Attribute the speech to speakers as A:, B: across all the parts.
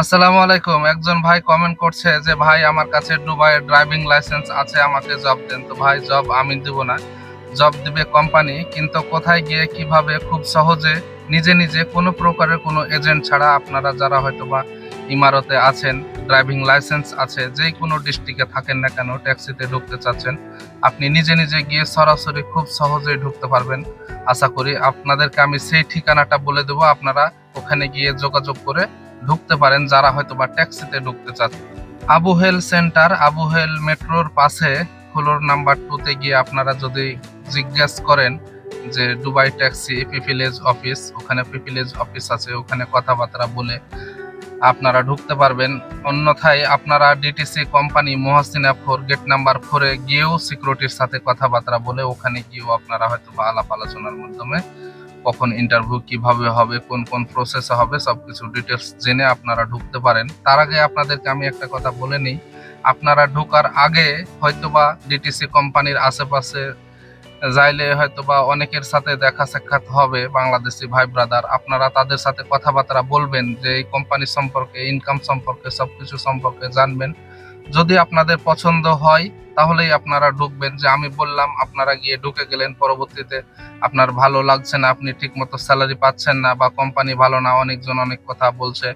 A: আসসালামু আলাইকুম। একজন ভাই কমেন্ট করছে যে, ভাই, আমার কাছে দুবাইয়ের ড্রাইভিং লাইসেন্স আছে, আমাকে জব দেন। তো ভাই জব আমি দিব না। জব দিবে কোম্পানি কিন্তু কোথায় গিয়ে, কীভাবে, খুব সহজে, নিজে নিজে কোনো প্রকারের কোনো এজেন্ট ছাড়া আপনারা যারা হয়তো বা ইমারতে আছেন ড্রাইভিং লাইসেন্স আছে, যে কোনো ডিস্ট্রিক্টে থাকেন না কেন ট্যাক্সিতে ঢুকতে চাচ্ছেন, আপনি নিজে নিজে গিয়ে সরাসরি খুব সহজেই ঢুকতে পারবেন। আশা করি আপনাদেরকে আমি সেই ঠিকানাটা বলে দেবো। আপনারা ওখানে গিয়ে যোগাযোগ করে ঢুকতে পারেন, যারা হয়তো বা ট্যাক্সিতে ঢুকতে চাচ্ছেন আবুহেল সেন্টার আবুহেল মেট্রোর পাশে ফ্লোর নাম্বার টুতে গিয়ে আপনারা যদি জিজ্ঞেস করেন যে, দুবাই ট্যাক্সি, পিপিলেজ অফিস, ওখানে পিপিলেজ অফিস আছে, ওখানে কথাবার্তা বলে আপনারা ঢুকতে পারবেন। অন্যথায় আপনারা ডিটিসি কোম্পানি মহাসিনা ফোর, গেট নাম্বার ফোরে গিয়েও সিকিউরিটির সাথে কথাবার্তা বলে ওখানে গিয়েও আপনারা হয়তো বা আলাপ আলোচনার মাধ্যমে কখন ইন্টারভিউ কীভাবে হবে, কোন কোন প্রসেসে হবে, সবকিছু ডিটেলস জেনে আপনারা ঢুকতে পারেন। তার আগে আপনাদেরকে আমি একটা কথা বলে নিই। আপনারা ঢোকার আগে হয়তোবা ডিটিসি কোম্পানির আশেপাশে যাইলে হয়তোবা অনেকের সাথে দেখা সাক্ষাৎ হবে, বাংলাদেশি ভাই ব্রাদার আপনারা তাদের সাথে কথাবার্তা বলবেন যে, এই কোম্পানি সম্পর্কে ইনকাম সম্পর্কে, সবকিছু সম্পর্কে জানবেন। যদি আপনাদের পছন্দ হয়, তাহলেই আপনারা ঢুকবেন যে আমি বললাম আপনারা গিয়ে ঢুকে গেলেন, পরবর্তীতে আপনার ভালো লাগছে না, আপনি ঠিকমতো স্যালারি পাচ্ছেন না বা কোম্পানি ভালো না, অনেকজন অনেক কথা বলছে,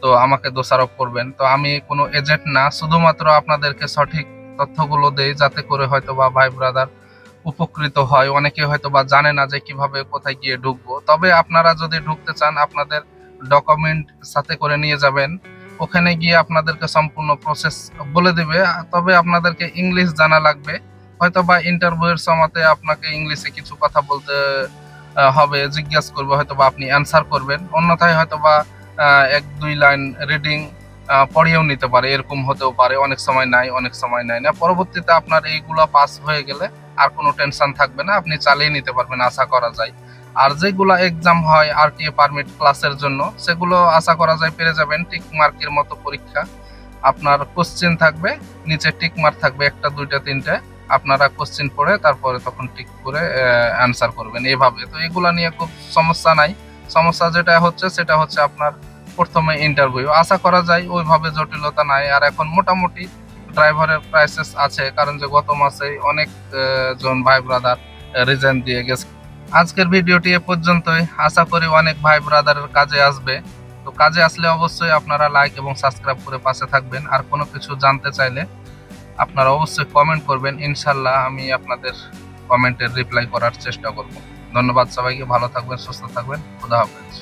A: তো আমাকে দোষারোপ করবেন। তো আমি কোনো এজেন্ট না, শুধুমাত্র আপনাদেরকে সঠিক তথ্যগুলো দেই, যাতে করে হয়তো বা ভাই ব্রাদার উপকৃত হয়। অনেকে হয়তো বা জানে না যে কীভাবে কোথায় গিয়ে ঢুকবো। তবে আপনারা যদি ঢুকতে চান, আপনাদের ডকুমেন্ট সাথে করে নিয়ে যাবেন। ওখানে গিয়ে আপনাদেরকে সম্পূর্ণ প্রসেস বলে দেবে। তবে আপনাদেরকে ইংলিশ জানা লাগবে। হয়তো বা ইন্টারভিউয়ের সময়তে আপনাকে ইংলিশে কিছু কথা বলতে হবে, জিজ্ঞাসা করবে হয়তো বা আপনি অ্যান্সার করবেন। অন্যথায় হয়তো বা এক, দুই লাইন রিডিং পড়িয়েও নিতে পারে। এরকম হতেও পারে। অনেক সময় নাই, অনেক সময় নাই না। পরবর্তীতে আপনার এইগুলো পাস হয়ে গেলে আর কোনো টেনশন থাকবে না। আপনি চালিয়ে নিতে পারবেন, আশা করা যায়। আর যেগুলো এক্সাম হয় আরটিএ পারমিট ক্লাসের জন্য, সেগুলো আশা করা যায় পেরে যাবেন টিক মার্কের মতো পরীক্ষা। আপনার কোশ্চেন থাকবে, নিচে টিক মার্ক থাকবে একটা, দুইটা, তিনটে। আপনারা কোশ্চেন পড়ে তারপরে তখন টিক করে অ্যান্সার করবেন এইভাবে তো এগুলা নিয়ে খুব সমস্যা নাই। সমস্যা যেটা হচ্ছে, সেটা হচ্ছে আপনার প্রথমে ইন্টারভিউ আশা করা যায় ওইভাবে জটিলতা নাই। আর এখন মোটামুটি ড্রাইভারের প্রাইসেস আছে, কারণ যে গত মাসে অনেক জন ভাই ব্রাদার রিজাইন দিয়ে গেছে। আজকের ভিডিওটি এ পর্যন্তই। আশা করি অনেক ভাই ব্রাদারের কাজে আসবে। তো কাজে আসলে অবশ্যই আপনারা লাইক এবং সাবস্ক্রাইব করে পাশে থাকবেন। আর কোনো কিছু জানতে চাইলে আপনারা অবশ্যই কমেন্ট করবেন। ইনশাল্লাহ আমি আপনাদের কমেন্টের রিপ্লাই করার চেষ্টা করব। ধন্যবাদ সবাইকে। ভালো থাকবেন, সুস্থ থাকবেন। খুদা হাফেজ।